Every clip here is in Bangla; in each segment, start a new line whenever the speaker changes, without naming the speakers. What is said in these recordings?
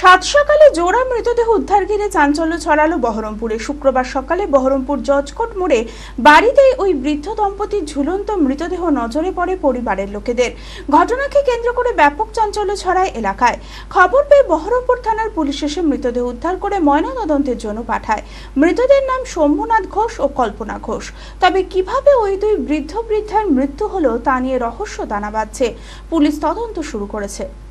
সাত সকালে জোড়া মৃতদেহ উদ্ধার ঘিরে চাঞ্চল্য ছড়ালো বহরমপুরে। শুক্রবার সকালে বহরমপুর জজকোট মোড়ে বাড়িতেই ওই বৃদ্ধ দম্পতির ঝুলন্ত মৃতদেহ নজরে পড়ে পরিবারের লোকেদের। ঘটনাকে কেন্দ্র করে ব্যাপক চাঞ্চল্য ছড়ায় এলাকায়। খবর পেয়ে বহরমপুর থানার পুলিশ এসে মৃতদেহ উদ্ধার করে ময়নাতদন্তের জন্য পাঠায়। মৃতদের নাম শম্ভুনাথ ঘোষ ও কল্পনা ঘোষ। তবে কীভাবে ওই দুই বৃদ্ধ বৃদ্ধার মৃত্যু হলো তা নিয়ে রহস্য দানা বাঁধছে। পুলিশ তদন্ত শুরু করেছে।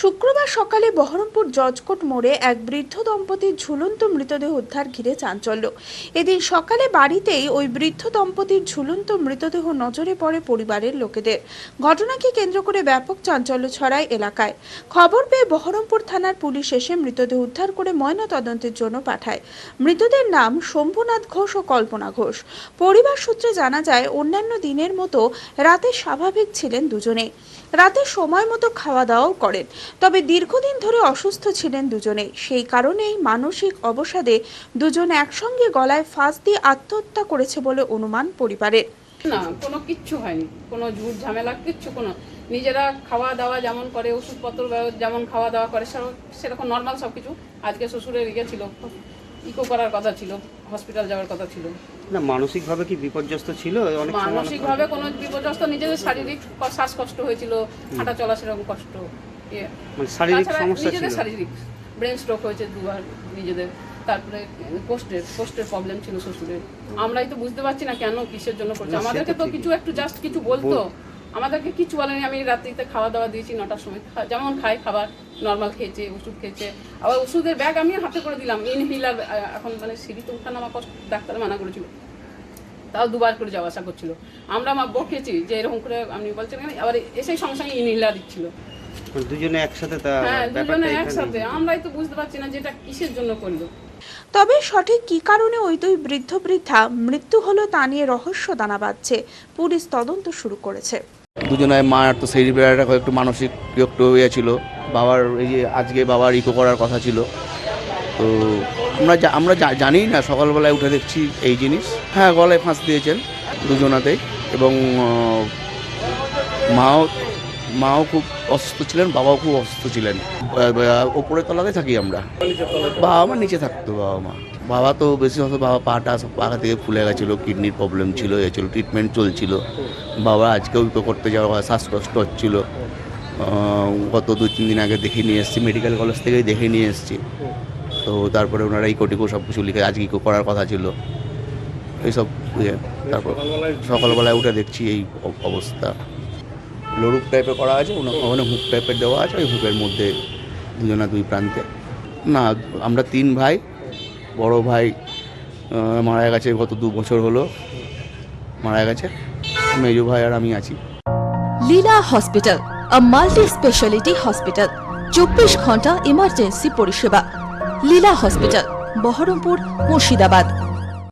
শুক্রবার সকালে বহরমপুর জজকোট মোড়ে এক বৃদ্ধ দম্পতির ঝুলন্ত মৃতদেহ উদ্ধার ঘিরে চাঞ্চল্য। এদিন সকালে বাড়িতেই ওই বৃদ্ধ দম্পতির ঝুলন্ত মৃতদেহ নজরে পড়ে পরিবারের লোকেদের। ঘটনাকে কেন্দ্র করে ব্যাপক চাঞ্চল্য ছড়ায় এলাকায়। খবর পেয়ে বহরমপুর থানার পুলিশ এসে মৃতদেহ উদ্ধার করে ময়নাতদন্তের জন্য পাঠায়। মৃতদের নাম শম্ভুনাথ ঘোষ ও কল্পনা ঘোষ। পরিবার সূত্রে জানা যায়, অন্যান্য দিনের মতো রাতে স্বাভাবিক ছিলেন দুজনে রাতে সময় মতো খাওয়া দাওয়াও করেন। তবে দীর্ঘদিন ধরে অসুস্থ ছিলেন দুজনে সেই কারণেই মানসিক অবসাদে দুজন একসঙ্গে গলায় ফাঁস দিয়ে আত্মহত্যা করেছে বলে অনুমান পরিবারের।
না, কোনো কিচ্ছু হয়নি। কোনো ঝুট ঝামেলা, কিচ্ছু কোনো নিজেরা খাওয়া দাওয়া যেমন করে, ওষুধপত্র যেমন খাওয়া দাওয়া করে সেরকম নর্মাল সব কিছু আজকে শ্বশুরের ইয়ে ছিল। ইকো করার কথা ছিল হসপিটাল যাওয়ার কথা ছিল।
না মানসিকভাবে কি বিপর্যস্ত ছিল? অনেক
মানসিকভাবে কোনো বিপর্যস্ত নিজেদের শারীরিক শ্বাসকষ্ট হয়েছিল হাঁটা চলা সেরকম কষ্ট
মানে শারীরিক সমস্যা ছিল?
শারীরিক ব্রেন স্ট্রোক হয়েছে দুবার নিজেদের তারপরে কোষ্ঠের কোষ্ঠের প্রবলেম ছিল শ্বশুরের। আমরাই তো বুঝতে পারছি না কেন কিসের জন্য করছে। আমাদেরকে তো কিছু একটু জাস্ট কিছু বলতো। আমাদেরকে কিছু বলেনি আমি রাত্রিতে খাওয়া দাওয়া দিয়েছি নটার সময় যেমন খাই খাবার নর্মাল খেয়েছে ওষুধ খেয়েছে। আবার ওষুধের ব্যাগ আমি হাতে করে দিলাম ইনহিলার এখন মানে সিঁড়ি সিঁড়িতে উঠানামা কষ্ট ডাক্তার মানা করেছিল। তাও দুবার করে যাওয়া আসা করছিল। আমরা মা বকেছি যে এরকম করে আপনি বলছেন আবার এসেই সঙ্গে সঙ্গে ইনহিলার দিচ্ছিল।
মানে দুজনে একসাথে তা
হ্যাঁ দুজনে একসাথে। আমরাই তো বুঝতে পারছি না যে এটা কিসের জন্য করল।
তবে সঠিক কী কারণে ওই দুই বৃদ্ধ বৃদ্ধা মৃত্যু হলো তা নিয়ে রহস্য দানা বাঁধছে। পুলিশ তদন্ত শুরু করেছে।
দুজনের মার তো সেই বেড়াটা একটু মানসিক একটু ইয়ে ছিল। বাবার এই যে আজকে বাবার ইকো করার কথা ছিল। তো আমরা আমরা জানি না, সকালবেলায় উঠে দেখছি এই জিনিস। হ্যাঁ গলায় ফাঁস দিয়েছেন দুজনাতেই এবং মাও মাও খুব অসুস্থ ছিলেন, বাবাও খুব অসুস্থ ছিলেন। ওপরের তলাতে থাকি আমরা। বাবা মা নিচে থাকতো, বাবা মা। বাবা তো বেশি হতো বাবা পাটা সব পাখা থেকে ফুলে গেছিল, কিডনির প্রবলেম ছিল, এ ছিল ট্রিটমেন্ট চলছিল। বাবা আজকেও তো করতে যাওয়া শ্বাসকষ্ট হচ্ছিল। গত দু, তিন দিন আগে দেখে নিয়ে এসেছি মেডিকেল কলেজ থেকেই দেখে নিয়ে এসেছি। তো তারপরে ওনারা ইকো টিকো সব কিছু লিখে, আজকে ইকো করার কথা ছিল। এইসব তারপর সকালবেলায় উঠে দেখছি এই অবস্থা। লড়ুক টাইপের করা আছে ওখানে হুক টাইপের দেওয়া আছে, ওই হুকের মধ্যে দুজনা দুই প্রান্তে। না, আমরা তিন ভাই, বড় ভাই মারা গেছে গত দু বছর হলো, মারা গেছে, মেজো ভাই আর আমি আছি।
Leela hospital multi speciality hospital চব্বিশ ঘণ্টা ইমার্জেন্সি পরিষেবা। লীলা হসপিটাল, বহরমপুর, মুর্শিদাবাদ।